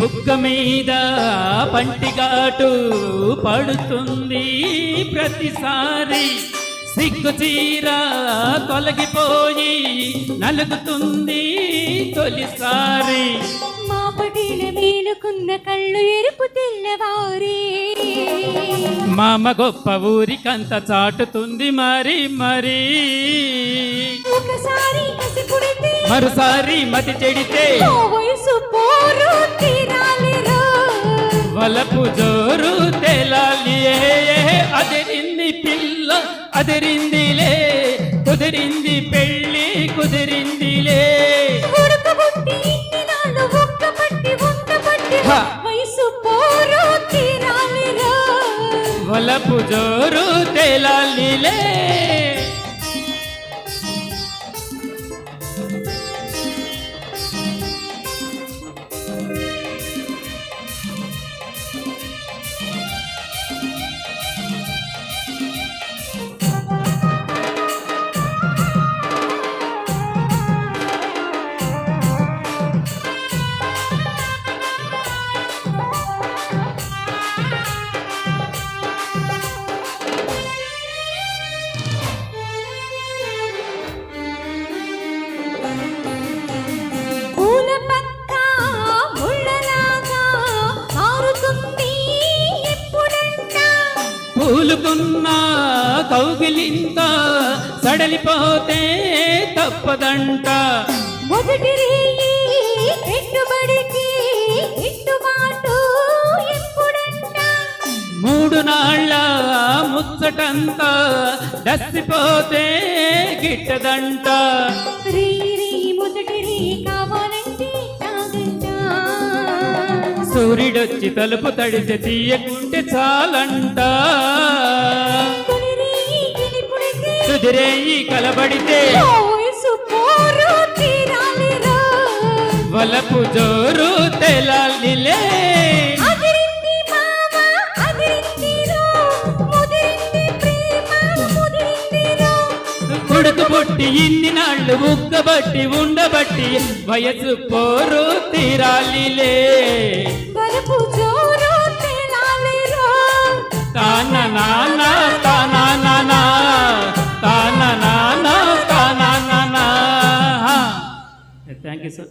బుగ్గ మీద పంటిగాటు పడుతుంది ప్రతిసారి. సిగ్గు చీర తొలగిపోయి నలుగుతుంది తొలిసారి. మా పటిల మేలుకున్న కళ్ళు ఎరుపు తెల్లవారే మామ గొప్ప ఊరికంత చాటుతుంది మరి మరి. మరోసారి మతి చెడితే వలపు జోరు తేలాలి. అదిరింది పిల్ల అదిరిందిలే. కుదిరింది పెళ్ళి కుదిరిందిలే. వలపు జోరు తెలాలిలే. పూలుకున్న కౌగిలింత సడలిపోతే తప్పదంట. మొదటి పెట్టుబడికి మూడు నాళ్ళ ముచ్చటంతా డస్సిపోతే గిట్టదంట. రీ రీ మొదటి రీ కావాలంటే తాగంట. సూర్యుడొచ్చి తలుపు తడిసి తీయకుంటే చాలంట. కుదిరేయి కలబడితే వలపు జోరు తెలాలిలే. కొడుకు పుట్టి ఇన్ని నాళ్ళు ఉగ్గబట్టి ఉండబట్టి వయసు పోరు తీరాలిలే. Thank you sir